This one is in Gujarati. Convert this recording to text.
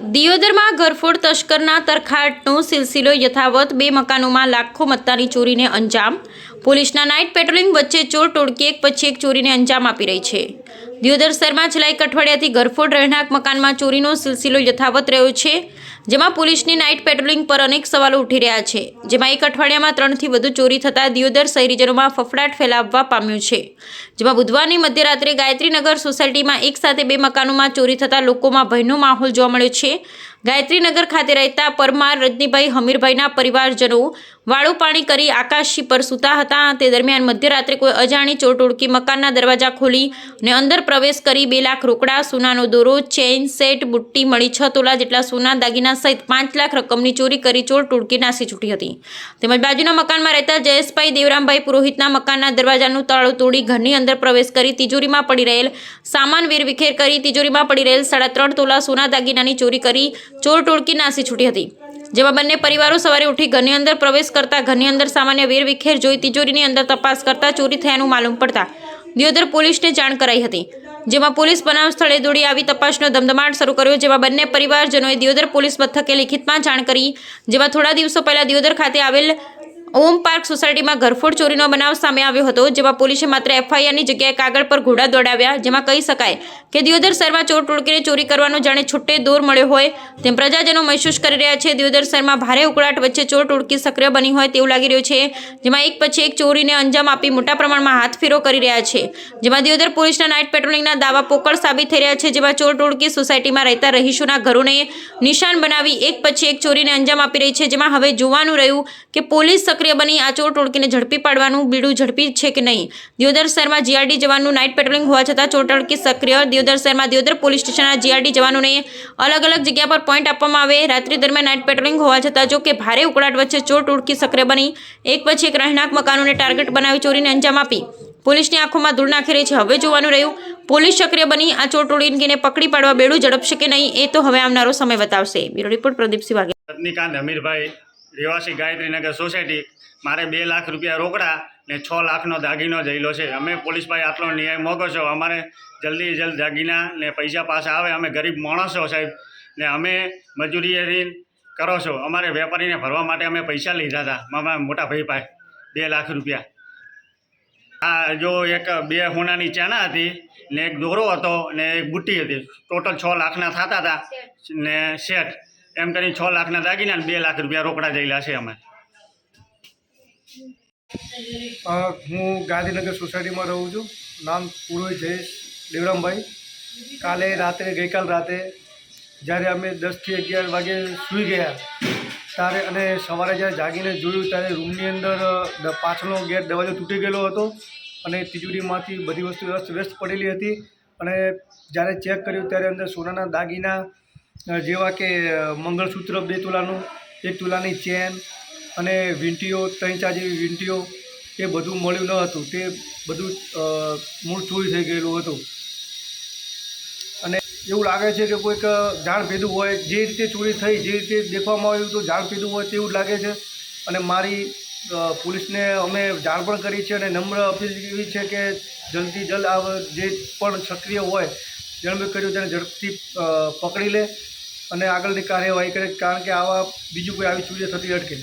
દિયોદરમાં ઘરફોડ તસ્કરના તરખાટનો સિલસિલો યથાવત. બે મકાનોમાં લાખો મત્તાની ચોરીને અંજામ. પોલીસના નાઇટ પેટ્રોલિંગ વચ્ચે ચોર ટોળકી એક પછી એક ચોરીને અંજામ આપી રહી છે. દિયોદર શહેરમાં છેલ્લા એક અઠવાડિયાથી ગરફોડ રહેણાંક મકાનમાં ચોરીનો સિલસિલો યથાવત રહ્યો છે, જેમાં પોલીસની નાઇટ પેટ્રોલિંગ પર અનેક સવાલો ઉઠી રહ્યા છે. જેમાં એક અઠવાડિયામાં ત્રણથી વધુ ચોરી થતાં દિયોદર શહેરીજનોમાં ફફડાટ ફેલાવવા પામ્યું છે. જેમાં બુધવારની મધ્યરાત્રે ગાયત્રીનગર સોસાયટીમાં એક સાથે બે મકાનોમાં ચોરી થતાં લોકોમાં ભયનો માહોલ જોવા મળ્યો છે. ગાયત્રીનગર ખાતે રહેતા પરમાર રજનીભાઈ હમીરભાઈના પરિવારજનો વાળું પાણી કરી આકાશી પર સૂતા હતા. તે દરમિયાન મધ્યરાત્રે કોઈ અજાણી ટોળકી મકાનના દરવાજા ખોલી અને અંદર પ્રવેશ કરી બે લાખ રોકડા, સોનાનો દોરો, ચેઇન, સેટ, બુટ્ટી, મળી છ તોલા જેટલા સોના દાગીના સહિત પાંચ લાખ રકમની ચોરી કરી ચોર નાસી છૂટી હતી. તેમજ બાજુના મકાનમાં રહેતા જયેશભાઈ દેવરામભાઈ પુરોહિતના મકાનના દરવાજાનું તાળું તોડી ઘરની અંદર પ્રવેશ કરી તિજોરીમાં પડી રહેલ સામાન વેરવિખેર કરી તિજોરીમાં પડી રહેલ સાડા ત્રણ તોલા સોના દાગીનાની ચોરી કરી ચોર ટોળકી નાસી છૂટી હતી. જેમાં બંને પરિવારો સવારે ઉઠી ઘરની અંદર પ્રવેશ કરતા ઘરની અંદર સામાન્ય વેરવિખેર જોઈ તિજોરીની અંદર તપાસ કરતા ચોરી થયાનું માલુમ પડતા દિયોદર પોલીસને જાણ કરાઈ હતી. જેમાં પોલીસ બનાવ સ્થળે દોડી આવી તપાસનો ધમધમાટ શરૂ કર્યો, જેમાં બંને પરિવારજનોએ દિયોદર પોલીસ મથકે લિખિતમાં જાણ કરી. જેમાં થોડા દિવસો પહેલા દિયોદર ખાતે આવેલ ઓમ પાર્ક સોસાયટીમાં ઘરફોડ ચોરીનો બનાવ સામે આવ્યો હતો, જેમાં પોલીસે માત્ર એફઆઈઆરની જગ્યાએ કાગળ પર ઘોડા દોડાવ્યા, જેમાં કહી શકાય કે દિયોદર શહેરમાં ચોર ટોળકીને ચોરી કરવાનો જાણે છૂટે દોર મળ્યો હોય, તેમ પ્રજાજનો મહેસૂસ કરી રહ્યા છે. દિયોદર શહેરમાં ભારે ઉકળાટ વચ્ચે ચોર ટોળકી સક્રિય બની હોય તેવું લાગી રહ્યું છે, જેમાં એક પછી એક ચોરીને અંજામ આપી મોટા પ્રમાણમાં હાથફેરો કરી રહ્યા છે. જેમાં દિયોદર પોલીસના નાઇટ પેટ્રોલિંગના દાવા પોકળ સાબિત થઈ રહ્યા છે, જેમાં ચોર ટોળકી સોસાયટીમાં રહેતા રહીશોના ઘરોને નિશાન બનાવી એક પછી એક ચોરીને અંજામ આપી રહી છે, જેમાં હવે જોવાનું રહ્યું કે પોલીસ સક્રિય બની આ ચોર ટોળકીને ઝડપી પાડવાનું બીડું ઝડપી છે કે નહીં? દિયોદર શહેરમાં જીઆરડી જવાનનું નાઇટ પેટ્રોલિંગ હોવા છતાં ચોર ટોળકી સક્રિય. દિયોદર શહેરમાં દિયોદર પોલીસ સ્ટેશનના જીઆરડી જવાનોને અલગ અલગ જગ્યા પર પોઈન્ટ આપવામાં આવે. રાત્રિ દરમિયાન નાઇટ પેટ્રોલિંગ હોવા છતાં જો કે ભારે ઉકળાટ વચ્ચે ચોર ટોળકી સક્રિય બની. એક પછી એક રહેણાંક મકાનોને ટાર્ગેટ બનાવી ચોરીને અંજામ આપી. પોલીસની આંખોમાં ધૂળ નાખી રહી છે. હવે જોવાનું રહ્યું, પોલીસ સક્રિય બની આ ચોર ટોળકીને પકડી પાડવા બેડું ઝડપશે કે નહીં એ તો હવે આવનારો સમય બતાવશે. બ્યુરો રિપોર્ટ પ્રદીપસિંહ વાઘે રજનીકાંત હમીરભાઈ રહેવાસી ગાયત્રીનગર સોસાયટી મારે બે લાખ રૂપિયા રોકડા ને છ લાખનો દાગીનો જઈલો છે. અમે પોલીસ ભાઈ આટલો ન્યાય મોગો છો અમારે જલ્દી જલ્દ દાગીના ને પૈસા પાછા આવે, અમે ગરીબ માણસો સાહેબ ને અમે મજૂરી કરો છો. અમારે વેપારીને ભરવા માટે અમે પૈસા લીધા હતા મારા મોટા ભાઈ પાસે બે લાખ રૂપિયા. આ જો એક બે હોનાની ચાના હતી ને એક દોરો હતો ને એક બુટ્ટી હતી. ટોટલ છ લાખના થતા હતા ને શેઠ. એમ કરીને છ લાખના દાગીના બે લાખ રૂપિયા રોકડા જયેલા છે અમે. હું ગાંધીનગર સોસાયટીમાં રહું છું. નામ પુરોહિત જયેશ દેવરામભાઈ. કાલે રાત્રે ગઈકાલ રાતે જ્યારે અમે દસથી અગિયાર વાગે સૂઈ ગયા, ત્યારે અને સવારે જ્યારે જાગીને જોયું ત્યારે રૂમની અંદર પાછળનો ગેટ દરવાજો તૂટી ગયેલો હતો અને તિજોરીમાંથી બધી વસ્તુ વ્યસ્ત વ્યસ્ત પડેલી હતી. અને જ્યારે ચેક કર્યું ત્યારે અંદર સોનાના દાગીના જેવા કે મંગળસૂત્ર, બે તુલાનું, એક તુલાની ચેન અને વીંટીઓ, ત્રણ ચાર જેવી વીંટીઓ એ બધું મળ્યું ન હતું. તે બધું મૂળ ચોરી થઈ ગયેલું હતું. અને એવું લાગે છે કે કોઈક જાણ પીધું હોય, જે રીતે ચોરી થઈ, જે રીતે દેખવામાં આવ્યું તો જાણ પીધું હોય તેવું લાગે છે. અને મારી પોલીસને અમે જાણ પણ કરી છે અને નમ્ર અપીલ એવી છે કે જલ્દી જલ્દ આ જે પણ સક્રિય હોય જેણે કર્યું, તેને ઝડપથી પકડી લે અને આગળની કાર્યવાહી કરે, કારણ કે આવા બીજું કોઈ આવી ચોરીઓ થતી અટકે